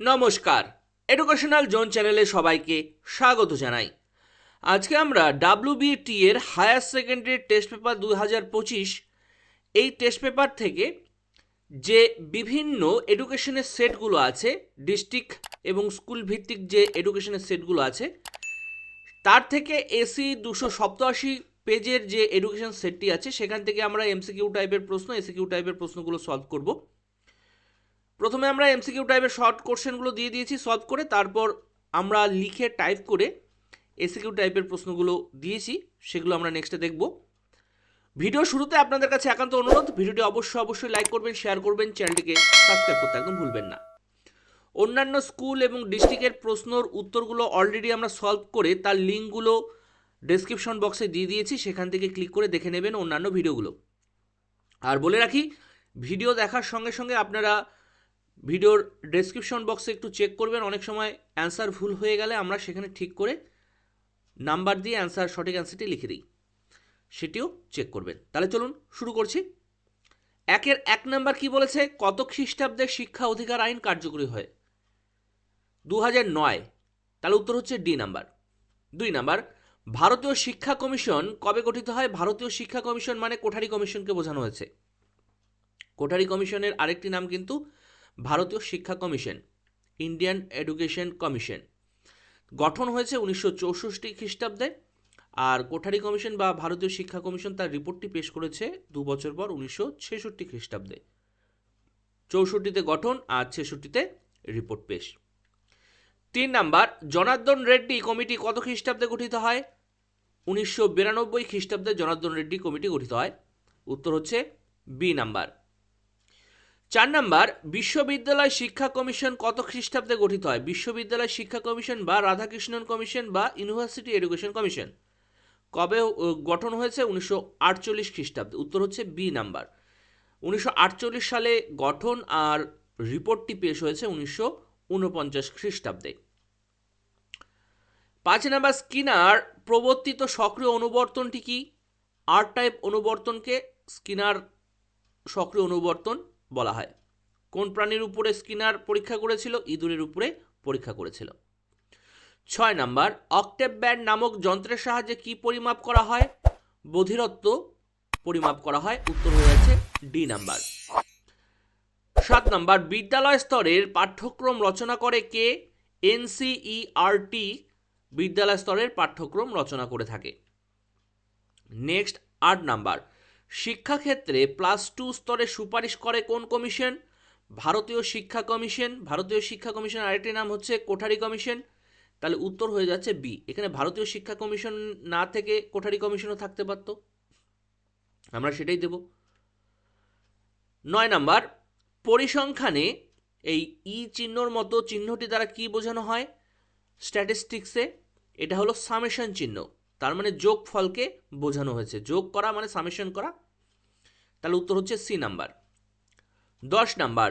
নমস্কার। Educational zone চ্যানেলে সবাইকে স্বাগত জানাই। আজকে আমরা ডাব্লিউবিটি এর হায়ার সেকেন্ডারি টেস্ট পেপার দু হাজার পঁচিশ, এই টেস্ট পেপার থেকে যে বিভিন্ন এডুকেশনের সেটগুলো আছে ডিস্ট্রিক্ট এবং স্কুল ভিত্তিক যে এডুকেশনের সেটগুলো আছে, তার থেকে এসি দুশো সপ্তআশি পেজের যে এডুকেশন সেটটি আছে, সেখান থেকে আমরা এমসিকিউ টাইপের প্রশ্ন এসিকিউ টাইপের প্রশ্নগুলো সলভ করব। প্রথমে আমরা এমসিকিউ টাইপের শর্ট কোশ্চেনগুলো দিয়ে দিয়েছি সলভ করে তারপর আমরা লিখে টাইপ করে এসিকিউ টাইপের প্রশ্নগুলো দিয়েছি, সেগুলো আমরা নেক্সটে দেখব। ভিডিও শুরুতে আপনাদের কাছে একান্ত অনুরোধ, ভিডিওটি অবশ্যই অবশ্যই লাইক করবেন শেয়ার করবেন, চ্যানেলটিকে সাবস্ক্রাইব করতে একদম ভুলবেন না। অন্যান্য স্কুল এবং ডিস্ট্রিক্টের প্রশ্নর উত্তরগুলো অলরেডি আমরা সলভ করে তার লিঙ্কগুলো ডেসক্রিপশন বক্সে দিয়ে দিয়েছি, সেখান থেকে ক্লিক করে দেখে নেবেন অন্যান্য ভিডিওগুলো আর বলে রাখি ভিডিও দেখার সঙ্গে সঙ্গে আপনারা ভিডিওর ডেসক্রিপশন বক্সে একটু চেক করবেন। অনেক সময় অ্যান্সার ভুল হয়ে গেলে আমরা সেখানে ঠিক করে নাম্বার দিয়ে অ্যান্সার সঠিক অ্যান্সারটি লিখে দিই। সেটিও চেক করবেন। তাহলে চলুন শুরু করছি। একের এক নাম্বার কি বলেছে? কত খ্রিস্টাব্দে শিক্ষা অধিকার আইন কার্যকরী হয়? দু নয়। তাহলে উত্তর হচ্ছে ডি নাম্বার দুই নাম্বার ভারতীয় শিক্ষা কমিশন কবে গঠিত হয়? ভারতীয় শিক্ষা কমিশন মানে কোঠারি কমিশনকে বোঝানো হয়েছে। কোঠারি কমিশনের আরেকটি নাম কিন্তু ভারতীয় শিক্ষা কমিশন, ইন্ডিয়ান এডুকেশন কমিশন। গঠন হয়েছে উনিশশো চৌষট্টি খ্রিস্টাব্দে আর কোঠারি কমিশন বা ভারতীয় শিক্ষা কমিশন তার রিপোর্টটি পেশ করেছে দু বছর পর উনিশশো ছেষট্টি খ্রিস্টাব্দে। চৌষট্টিতে গঠন আর ছেষট্টিতে রিপোর্ট পেশ। তিন নাম্বার, জনার্দন রেড্ডি কমিটি কত খ্রিস্টাব্দে গঠিত হয়? উনিশশো বিরানব্বই খ্রিস্টাব্দে জনার্দন রেড্ডি কমিটি গঠিত হয়। উত্তর হচ্ছে বি নাম্বার। চার নাম্বার, বিশ্ববিদ্যালয় শিক্ষা কমিশন কত খ্রিস্টাব্দে গঠিত হয়? বিশ্ববিদ্যালয় শিক্ষা কমিশন বা রাধাকৃষ্ণন কমিশন বা ইউনিভার্সিটি এডুকেশন কমিশন। কবে গঠন হয়েছে? উনিশশো আটচল্লিশ খ্রিস্টাব্দে। উত্তর হচ্ছে বি নাম্বার। উনিশশো আটচল্লিশ সালে গঠন আর রিপোর্টটি পেশ হয়েছে উনিশশো উনপঞ্চাশ খ্রিস্টাব্দে। পাঁচ নাম্বার, স্কিনার প্রবর্তিত সক্রিয় অনুবর্তনটি কি? আর টাইপ অনুবর্তনকে স্কিনার সক্রিয় অনুবর্তন বলা হয়। কোন প্রাণীর উপরে স্কিনার পরীক্ষা করেছিল? ইঁদুরের উপরে পরীক্ষা করেছিল। ছয় নাম্বার, অক্টেভ ব্যান্ড নামক যন্ত্রের সাহায্যে কি পরিমাপ করা হয়? বধিরত্ব পরিমাপ করা হয়, উত্তর হয়ে যাচ্ছে ডি নাম্বার। সাত নাম্বার, বিদ্যালয় স্তরের পাঠ্যক্রম রচনা করে কে? এনসিইআরটি বিদ্যালয় স্তরের পাঠ্যক্রম রচনা করে থাকে। নেক্সট, আট নাম্বার শিক্ষাক্ষেত্রে প্লাস টু স্তরে সুপারিশ করে কোন কমিশন? ভারতীয় শিক্ষা কমিশন। ভারতীয় শিক্ষা কমিশন আরেকটি নাম হচ্ছে কোঠারি কমিশন। তাহলে উত্তর হয়ে যাচ্ছে বি এখানে ভারতীয় শিক্ষা কমিশন না থেকে কোঠারি কমিশনও থাকতে পারত। আমরা সেটাই দেব। নয় নাম্বার, পরিসংখ্যানে এই ই চিহ্নর মতো চিহ্নটি দ্বারা কি বোঝানো হয়? স্ট্যাটিস্টিক্সে এটা হলো সামেশন চিহ্ন। তার মানে যোগ ফলকে বোঝানো হয়েছে। যোগ করা মানে সামেশন করা। তাহলে উত্তর হচ্ছে সি নাম্বার দশ নাম্বার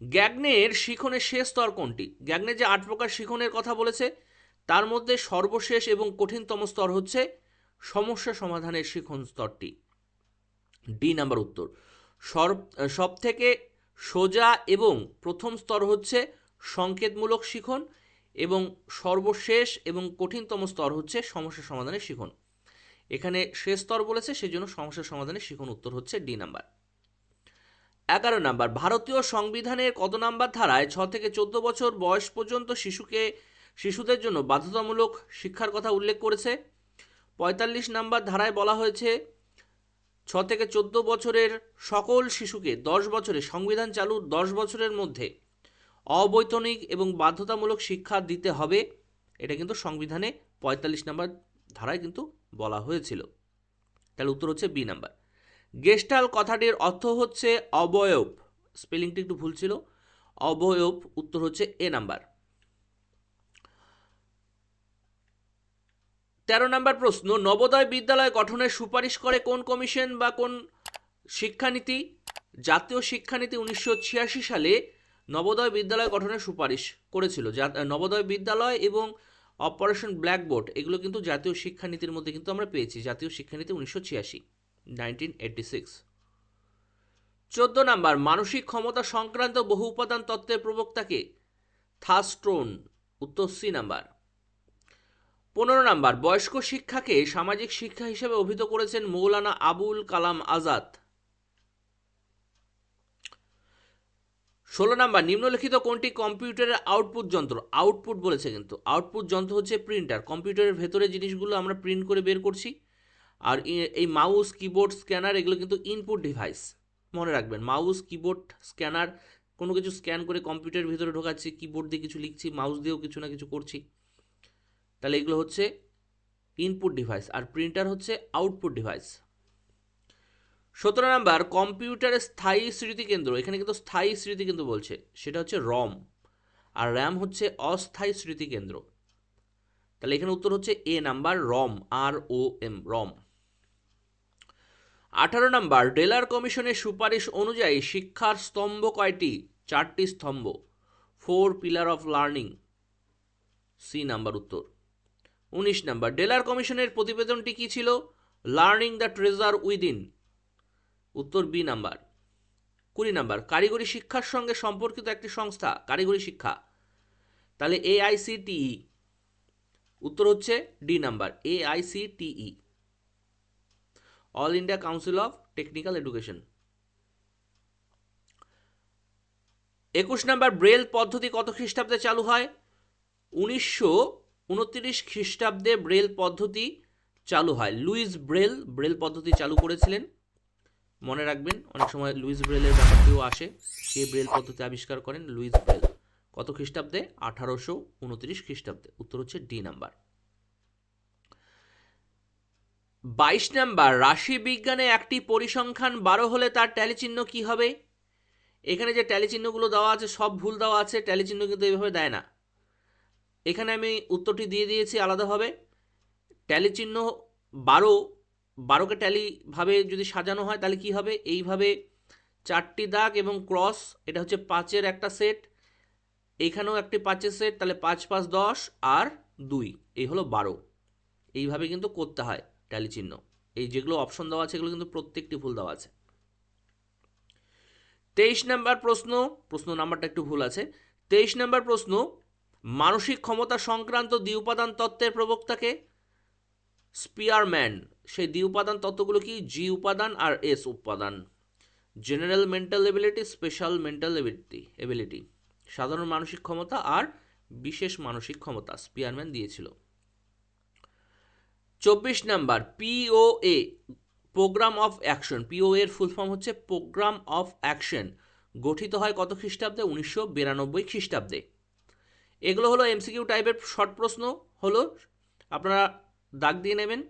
গ্যাগনের শিখনের শেষ স্তর কোনটি? গ্যাগনের যে আট প্রকার শিখনের কথা বলেছে, তার মধ্যে সর্বশেষ এবং কঠিনতম স্তর হচ্ছে সমস্যা সমাধানের শিখন স্তরটি। ডি নাম্বার উত্তর। সব থেকে সোজা এবং প্রথম স্তর হচ্ছে সংকেতমূলক শিখন এবং সর্বশেষ এবং কঠিনতম স্তর হচ্ছে সমস্যা সমাধানের শিখন। এখানে শেষ স্তর বলেছে সেই জন্য সমস্যা সমাধানের শিখন উত্তর হচ্ছে ডি নাম্বার। এগারো নাম্বার, ভারতীয় সংবিধানের কত নাম্বার ধারায় ছ থেকে চোদ্দ বছর বয়স পর্যন্ত শিশুকে, শিশুদের জন্য বাধ্যতামূলক শিক্ষার কথা উল্লেখ করেছে। পঁয়তাল্লিশ নাম্বার ধারায় বলা হয়েছে, ছ থেকে চোদ্দ বছরের সকল শিশুকে দশ বছরে সংবিধান চালুর দশ বছরের মধ্যে অবৈতনিক এবং বাধ্যতামূলক শিক্ষা দিতে হবে। এটা কিন্তু সংবিধানে পঁয়তাল্লিশ নাম্বার ধারায় কিন্তু বলা হয়েছিল। তাহলে উত্তর হচ্ছে বি নাম্বার। গেস্টাল কথাটির অর্থ হচ্ছে অবয়ব। স্পেলিংটি একটু ভুল ছিল। অবয়ব উত্তর হচ্ছে এ নাম্বার। তেরো নাম্বার প্রশ্ন, নবোদয় বিদ্যালয় গঠনের সুপারিশ করে কোন কমিশন বা কোন শিক্ষানীতি? জাতীয় শিক্ষানীতি উনিশশো ছিয়াশি সালে নবোদয় বিদ্যালয় গঠনের সুপারিশ করেছিল। যা- নবোদয় বিদ্যালয় এবং অপারেশন ব্ল্যাকবোর্ড, এগুলো কিন্তু জাতীয় শিক্ষানীতির মধ্যে কিন্তু আমরা পেয়েছি। জাতীয় শিক্ষানীতি উনিশশো ছিয়াশি নাইনটিন এইটটি সিক্স চোদ্দ নাম্বার, মানসিক ক্ষমতা সংক্রান্ত বহু উপাদান তত্ত্বের প্রবক্তাকে থাস্টোন উত্তর সি নাম্বার। পনেরো নাম্বার, বয়স্ক শিক্ষাকে সামাজিক শিক্ষা হিসেবে অভিহিত করেছেন মৌলানা আবুল কালাম আজাদ। ষোলো নাম্বার, নিম্নলিখিত কোনটি কম্পিউটারের আউটপুট যন্ত্র? আউটপুট বলেছে কিন্তু। আউটপুট যন্ত্র হচ্ছে প্রিন্টার। কম্পিউটারের ভেতরে জিনিসগুলো আমরা প্রিন্ট করে বের করছি। আর এই মাউস, কিবোর্ড, স্ক্যানার, এগুলো কিন্তু ইনপুট ডিভাইস। মনে রাখবেন, মাউস, কিবোর্ড, স্ক্যানার, কোনো কিছু স্ক্যান করে কম্পিউটারের ভিতরে ঢোকাচ্ছি, কিবোর্ড দিয়ে কিছু লিখছি, মাউস দিয়েও কিছু না কিছু করছি। তাহলে এগুলো হচ্ছে ইনপুট ডিভাইস। আর প্রিন্টার হচ্ছে আউটপুট ডিভাইস। সতেরো নাম্বার কম্পিউটারের স্থায়ী স্মৃতিকেন্দ্র এখানে কিন্তু স্থায়ী স্মৃতিকেন্দ্র বলছে, সেটা হচ্ছে রম। আর র্যাম হচ্ছে অস্থায়ী স্মৃতিকেন্দ্র তাহলে এখানে উত্তর হচ্ছে এ নাম্বার, রম, আর ও এম, রম। আঠারো নাম্বার, ডেলার কমিশনের সুপারিশ অনুযায়ী শিক্ষার স্তম্ভ কয়টি? চারটি স্তম্ভ। Four pillar of learning. C number উত্তর। উনিশ নাম্বার, ডেলার কমিশনের প্রতিবেদনটি কি ছিল? Learning the treasure within. উত্তর বি নাম্বার। কুড়ি নাম্বার, কারিগরি শিক্ষার সঙ্গে সম্পর্কিত একটি সংস্থা, কারিগরি শিক্ষা। তাহলে এআইসিটিই উত্তর হচ্ছে D number AICTE all India council of technical education. একুশ নাম্বার, ব্রেল পদ্ধতি কত খ্রিস্টাব্দে চালু হয়? উনিশশো উনত্রিশ খ্রিস্টাব্দে ব্রেল পদ্ধতি চালু হয়। লুইস ব্রেল ব্রেল পদ্ধতি চালু করেছিলেন। মনে রাখবেন, অনেক সময় লুইস ব্রেলের ব্যাপারটিও আসে। কে ব্রেল পদ্ধতি আবিষ্কার করেন? Louis Braille. কত খ্রিস্টাব্দে? আঠারোশো উনত্রিশ খ্রিস্টাব্দে। উত্তর হচ্ছে ডি নাম্বার। বাইশ নাম্বার, রাশি বিজ্ঞানে একটি পরিসংখ্যান বারো হলে তার ট্যালি চিহ্ন কি হবে? এখানে যে ট্যালি চিহ্নগুলো দেওয়া আছে, সব ভুল দেওয়া আছে, ট্যালি চিহ্ন কিন্তু এইভাবে দেয় না। এখানে আমি উত্তরটি দিয়ে দিয়েছি আলাদাভাবে। ট্যালি চিহ্ন বারো বারোকে ট্যালিভাবে যদি সাজানো হয়, তাহলে কি হবে? এইভাবে চারটি দাগ এবং ক্রস এটা হচ্ছে পাঁচের একটা সেট এইখানেও একটি পাঁচের সেট তাহলে পাঁচ পাঁচ, দশ আর দুই, এই হলো বারো। এইভাবে কিন্তু করতে হয় ট্যালি চিহ্ন। এই যেগুলো অপশন দেওয়া আছে, এগুলো কিন্তু প্রত্যেকটি ভুল দেওয়া আছে। তেইশ নাম্বার প্রশ্ন প্রশ্ন নাম্বারটা একটু ভুল আছে। তেইশ নাম্বার প্রশ্ন, মানসিক ক্ষমতা সংক্রান্ত দ্বি উপাদান তত্ত্বের প্রবক্তাকে স্পিয়ারম্যান, সেই দ্বি উপাদান তত্ত্বগুলো কি? জি উপাদান আর এস উপাদান। General mental ability, special mental ability ability. সাধারণ মানসিক ক্ষমতা আর বিশেষ মানসিক ক্ষমতা স্পিয়ারম্যান দিয়েছিল। চব্বিশ number POA programme of action. PO এর ফুল ফর্ম হচ্ছে প্রোগ্রাম অফ অ্যাকশন। গঠিত হয় কত খ্রিস্টাব্দে? উনিশশো বিরানব্বই খ্রিস্টাব্দে। এগুলো হলো এমসিকিউ টাইপের শর্ট প্রশ্ন। হলো, আপনারা দাগ দিয়ে নেবেন।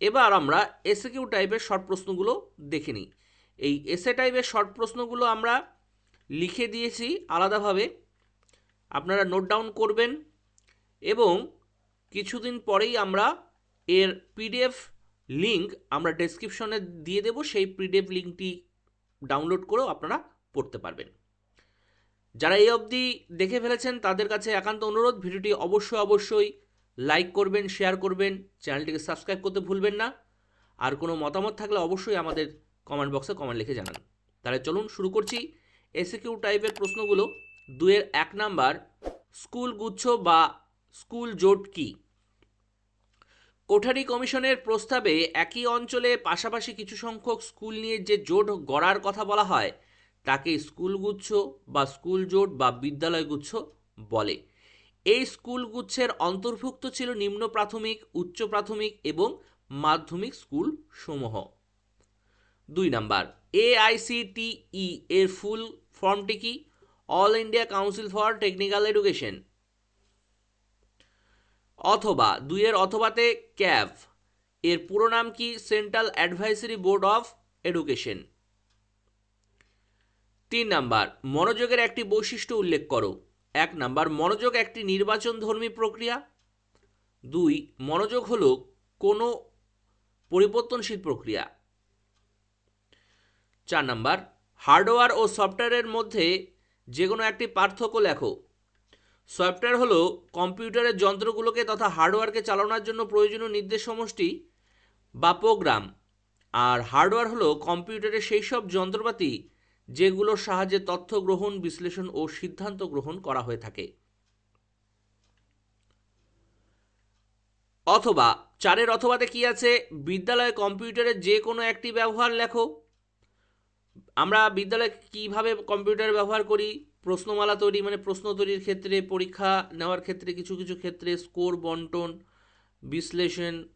এবার আমরা এসে এসএকিউ টাইপের শর্ট প্রশ্নগুলো দেখে নিই। এই এসএ টাইপের শর্ট প্রশ্নগুলো আমরা লিখে দিয়েছি আলাদাভাবে। আপনারা নোট ডাউন করবেন এবং কিছুদিন পরেই আমরা এর পিডিএফ লিঙ্ক আমরা ডেসক্রিপশনে দিয়ে দেব। সেই পিডিএফ লিঙ্কটি ডাউনলোড করেও আপনারা পড়তে পারবেন। যারা এই অবধি দেখে ফেলেছেন, তাদের কাছে একান্ত অনুরোধ। ভিডিওটি অবশ্যই অবশ্যই লাইক করবেন শেয়ার করবেন, চ্যানেলটিকে সাবস্ক্রাইব করতে ভুলবেন না। আর কোনো মতামত থাকলে অবশ্যই আমাদের কমেন্ট বক্সে কমেন্ট লিখে জানান। তাহলে চলুন শুরু করছি এসিকিউ টাইপের প্রশ্নগুলো। দুয়ের এক নাম্বার স্কুল গুচ্ছ বা স্কুল জোট কি? কোঠারি কমিশনের প্রস্তাবে একই অঞ্চলে পাশাপাশি কিছু সংখ্যক স্কুল নিয়ে যে জোট গড়ার কথা বলা হয়, তাকে স্কুলগুচ্ছ বা স্কুল জোট বা বিদ্যালয়গুচ্ছ বলে। এই স্কুলগুচ্ছের অন্তর্ভুক্ত ছিল নিম্ন প্রাথমিক, উচ্চ প্রাথমিক এবং মাধ্যমিক স্কুল সমূহ। দুই নাম্বার এআইসিটিই এর ফুল ফর্মটি কি? All India council for technical education. অথবা, দুইয়ের অথবাতে ক্যাভ, এর পুরো নাম কি? Central advisory board of education. তিন নাম্বার, মনোযোগের একটি বৈশিষ্ট্য উল্লেখ করো। এক নাম্বার, মনোযোগ একটি নির্বাচন ধর্মী প্রক্রিয়া। দুই, মনোযোগ হলো কোনো পরিবর্তনশীল প্রক্রিয়া। চার নাম্বার, হার্ডওয়্যার ও সফটওয়্যারের মধ্যে যে কোনো একটি পার্থক্য লেখো। সফটওয়্যার হলো কম্পিউটারের যন্ত্রগুলোকে তথা হার্ডওয়্যারকে চালানোর জন্য প্রয়োজনীয় নির্দেশ সমষ্টি বা প্রোগ্রাম। আর হার্ডওয়্যার হলো কম্পিউটারের সেই সব যন্ত্রপাতি যেগুলোর সাহায্যে তথ্য গ্রহণ, বিশ্লেষণ ও সিদ্ধান্ত গ্রহণ করা হয়ে থাকে। অথবা, চারের অথবাতে কি আছে? বিদ্যালয়ে কম্পিউটারের যে কোনো একটি ব্যবহার লেখো। আমরা বিদ্যালয়ে কীভাবে কম্পিউটার ব্যবহার করি? প্রশ্নমালা তৈরি মানে প্রশ্ন তৈরির ক্ষেত্রে, পরীক্ষা নেওয়ার ক্ষেত্রে, কিছু কিছু ক্ষেত্রে স্কোর, বন্টন, বিশ্লেষণ,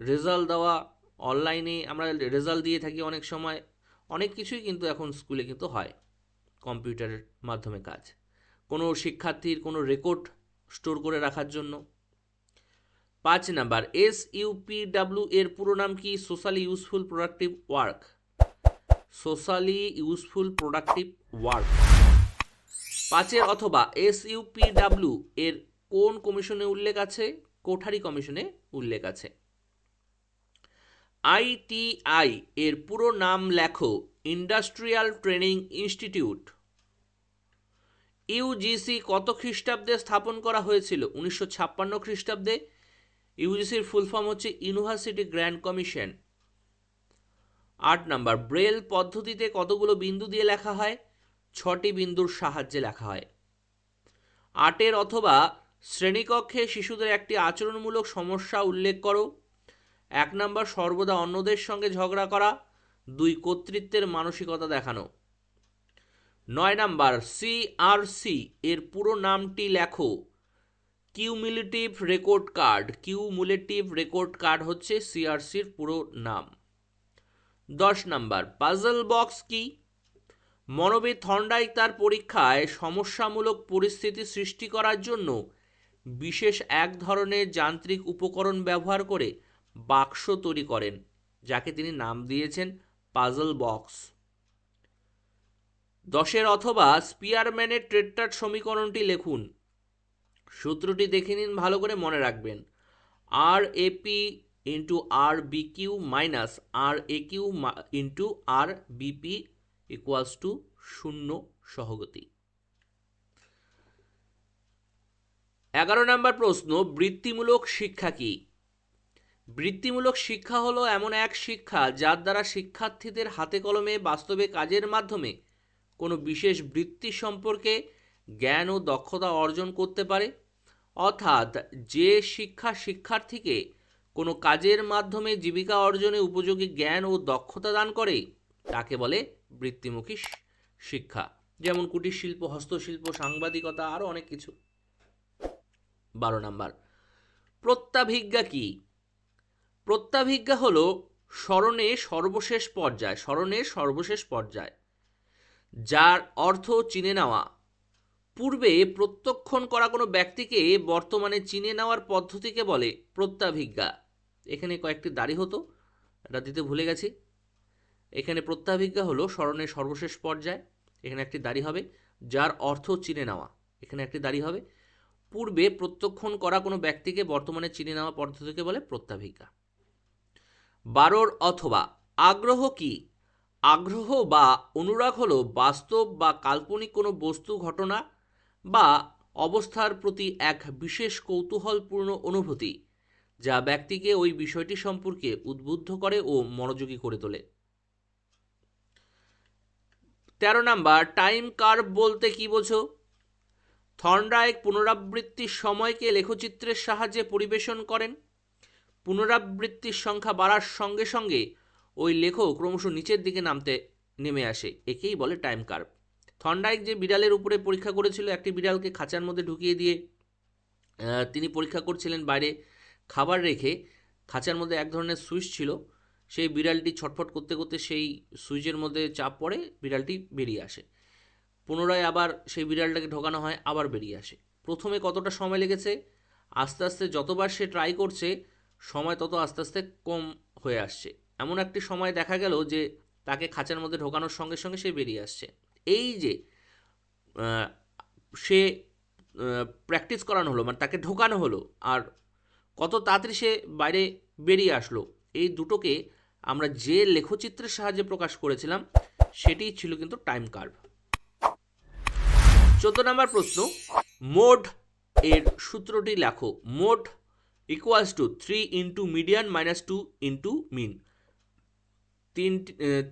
রেজাল্ট দেওয়া, অনলাইনে আমরা রেজাল্ট দিয়ে থাকি অনেক সময়। অনেক কিছুই কিন্তু এখন স্কুলে কিন্তু হয়, কম্পিউটারের মাধ্যমে কাজ। কোনো শিক্ষার্থীর কোনো রেকর্ড স্টোর করে রাখার জন্য। পাঁচ নাম্বার এস ইউপিডাব্লিউ এর পুরো নাম কি? Socially useful productive work socially useful productive work পাঁচের অথবা এস ইউপিডাব্লিউ এর কোন কমিশনে উল্লেখ আছে? কোঠারি কমিশনে উল্লেখ আছে। আইটিআই এর পুরো নাম লেখো ইন্ডাস্ট্রিয়াল ট্রেনিং ইনস্টিটিউট। ইউজিসি কত খ্রিস্টাব্দে স্থাপন করা হয়েছিল? উনিশশো ছাপ্পান্ন খ্রিস্টাব্দে। ইউজিসির ফুল ফর্ম হচ্ছে ইউনিভার্সিটি গ্র্যান্ড কমিশন। আট নাম্বার, ব্রেল পদ্ধতিতে কতগুলো বিন্দু দিয়ে লেখা হয়? ছটি বিন্দুর সাহায্যে লেখা হয়। আটের অথবা শ্রেণীকক্ষে শিশুদের একটি আচরণমূলক সমস্যা উল্লেখ করো। এক নম্বর সর্বদা অন্যদের সঙ্গে ঝগড়া করা, দুই কর্তৃত্বের মানসিকতা দেখানো। নয় নাম্বার সিআরসি এর পুরো নামটি লেখো। Cumulative record card cumulative record card হচ্ছে সিআরসির পুরো নাম। দশ নাম্বার পাজল বক্স কি? মনোবিদ থন্ডাইক তার পরীক্ষায় সমস্যামূলক পরিস্থিতি সৃষ্টি করার জন্য বিশেষ এক ধরনের যান্ত্রিক উপকরণ ব্যবহার করে বাক্স তৈরি করেন, যাকে তিনি নাম দিয়েছেন পাজল বক্স। দশের অথবা স্পিয়ারম্যানের ট্রেট্টার সমীকরণটি লিখুন। সূত্রটি দেখে নিন, ভালো করে মনে রাখবেন। R AP into R B Q minus R A Q into R BP equals to শূন্য সহগতি। এগারো নম্বর প্রশ্ন, বৃত্তিমূলক শিক্ষা কি? বৃত্তিমূলক শিক্ষা হলো এমন এক শিক্ষা যার দ্বারা শিক্ষার্থীদের হাতে কলমে বাস্তবে কাজের মাধ্যমে কোনো বিশেষ বৃত্তি সম্পর্কে জ্ঞান ও দক্ষতা অর্জন করতে পারে। অর্থাৎ যে শিক্ষা শিক্ষার্থীকে কোনো কাজের মাধ্যমে জীবিকা অর্জনে উপযোগী জ্ঞান ও দক্ষতা দান করে, তাকে বলে বৃত্তিমুখী শিক্ষা। যেমন কুটির শিল্প, হস্তশিল্প, সাংবাদিকতা আরও অনেক কিছু। বারো নাম্বার, প্রত্যাভিজ্ঞা কি? প্রত্যাভিজ্ঞা হলো স্মরণে সর্বশেষ পর্যায় স্মরণের সর্বশেষ পর্যায়। যার অর্থ চিনে নেওয়া। পূর্বে প্রত্যক্ষণ করা কোনো ব্যক্তিকে বর্তমানে চিনে নেওয়ার পদ্ধতিকে বলে প্রত্যাভিজ্ঞা। এখানে কয়েকটি দাড়ি হতো, এটা দিতে ভুলে গেছি। এখানে প্রত্যাভিজ্ঞা হলো স্মরণের সর্বশেষ পর্যায়, এখানে একটি দাড়ি হবে, যার অর্থ চিনে নেওয়া। এখানে একটি দাড়ি হবে। পূর্বে প্রত্যক্ষণ করা কোনো ব্যক্তিকে বর্তমানে চিনে নেওয়া পদ্ধতিকে বলে প্রত্যাভিজ্ঞা। বারোর অথবা আগ্রহ কি? আগ্রহ বা অনুরাগ হলো বাস্তব বা কাল্পনিক কোনো বস্তু, ঘটনা বা অবস্থার প্রতি এক বিশেষ কৌতূহলপূর্ণ অনুভূতি, যা ব্যক্তিকে ওই বিষয়টি সম্পর্কে উদ্বুদ্ধ করে ও মনোযোগী করে তোলে। তেরো নাম্বার, টাইম কার্ভ বলতে কি বোঝো? থর্নডাইক পুনরাবৃত্তির সময়কে লেখচিত্রের সাহায্যে পরিবেশন করেন। পুনরাবৃত্তির সংখ্যা বাড়ার সঙ্গে সঙ্গে ওই লেখক ক্রমশ নিচের দিকে নামতে নেমে আসে। একেই বলে টাইম কার্ভ থন্ডাইক যে বিড়ালের উপরে পরীক্ষা করেছিল, একটি বিড়ালকে খাঁচার মধ্যে ঢুকিয়ে দিয়ে তিনি পরীক্ষা করছিলেন বাইরে খাবার রেখে। খাঁচার মধ্যে এক ধরনের সুইচ ছিল। সেই বিড়ালটি ছটফট করতে করতে সেই সুইচের মধ্যে চাপ পড়ে বিড়ালটি বেরিয়ে আসে। পুনরায় আবার সেই বিড়ালটাকে ঢোকানো হয়, আবার বেরিয়ে আসে। প্রথমে কতটা সময় লেগেছে? আস্তে আস্তে যতবার সে ট্রাই করছে সময় তত আস্তে আস্তে কম হয়ে আসছে। এমন একটি সময় দেখা গেল যে তাকে খাঁচার মধ্যে ঢোকানোর সঙ্গে সঙ্গে সে বেরিয়ে আসছে। এই যে সে প্র্যাকটিস করানো হলো মানে তাকে ঢোকানো হলো, আর কত তাড়াতাড়ি সে বাইরে বেরিয়ে আসলো, এই দুটোকে আমরা যে লেখচিত্রের সাহায্যে প্রকাশ করেছিলাম, সেটি ছিল কিন্তু টাইম কার্ভ চোদ্দ নম্বর প্রশ্ন, মোড এর সূত্রটি লেখো, mode equals to three into median minus two into mean তিন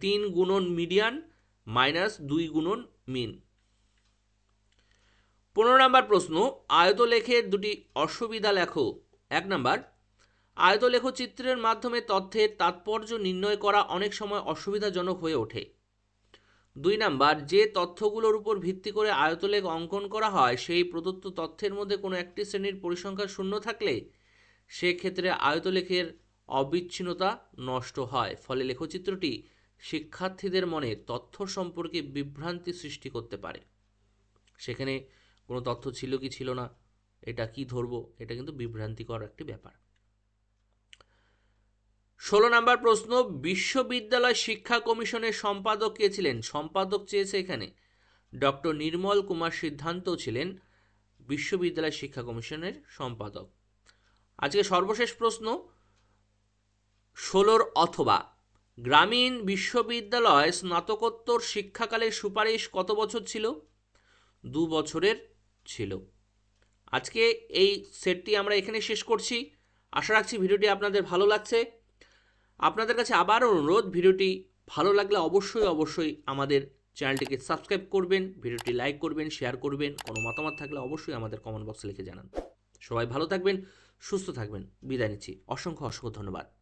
তিন গুণন মিডিয়ান মাইনাস দুই গুণন মিন পনেরো নম্বর প্রশ্ন, আয়তলেখের দুটি অসুবিধা লেখো। এক নাম্বার, আয়তলেখচিত্রের মাধ্যমে তথ্যের তাৎপর্য নির্ণয় করা অনেক সময় অসুবিধাজনক হয়ে ওঠে। দুই নাম্বার, যে তথ্যগুলোর উপর ভিত্তি করে আয়তলেখ অঙ্কন করা হয়, সেই প্রদত্ত তথ্যের মধ্যে কোনো একটি শ্রেণির পরিসংখ্যা শূন্য থাকলে সেক্ষেত্রে আয়তলেখের অবিচ্ছিন্নতা নষ্ট হয়। ফলে লেখচিত্রটি শিক্ষার্থীদের মনে তথ্য সম্পর্কে বিভ্রান্তি সৃষ্টি করতে পারে। সেখানে কোনো তথ্য ছিল কি ছিল না, এটা কি ধরবো, এটা কিন্তু বিভ্রান্তিকর একটি ব্যাপার। ষোলো নাম্বার প্রশ্ন, বিশ্ববিদ্যালয় শিক্ষা কমিশনের সম্পাদক কে ছিলেন? সম্পাদক চেয়েছে এখানে ডক্টর নির্মল কুমার সিদ্ধান্ত ছিলেন বিশ্ববিদ্যালয় শিক্ষা কমিশনের সম্পাদক। আজকে সর্বশেষ প্রশ্ন, ষোলোর অথবা গ্রামীণ বিশ্ববিদ্যালয় স্নাতকোত্তর শিক্ষাকালের সুপারিশ কত বছর ছিল? দু বছরের ছিল। আজকে এই সেটটি আমরা এখানে শেষ করছি। আশা রাখছি ভিডিওটি আপনাদের ভালো লাগছে। আপনাদের কাছে আবার অনুরোধ, ভিডিওটি ভালো লাগলে অবশ্যই অবশ্যই আমাদের চ্যানেলটিকে সাবস্ক্রাইব করবেন, ভিডিওটি লাইক করবেন, শেয়ার করবেন, কোনো মতামত থাকলে অবশ্যই আমাদের কমেন্ট বক্সে লিখে জানান। সবাই ভালো থাকবেন। সুস্থ থাকবেন। বিদায় নিচ্ছি। অসংখ্য অসংখ্য ধন্যবাদ।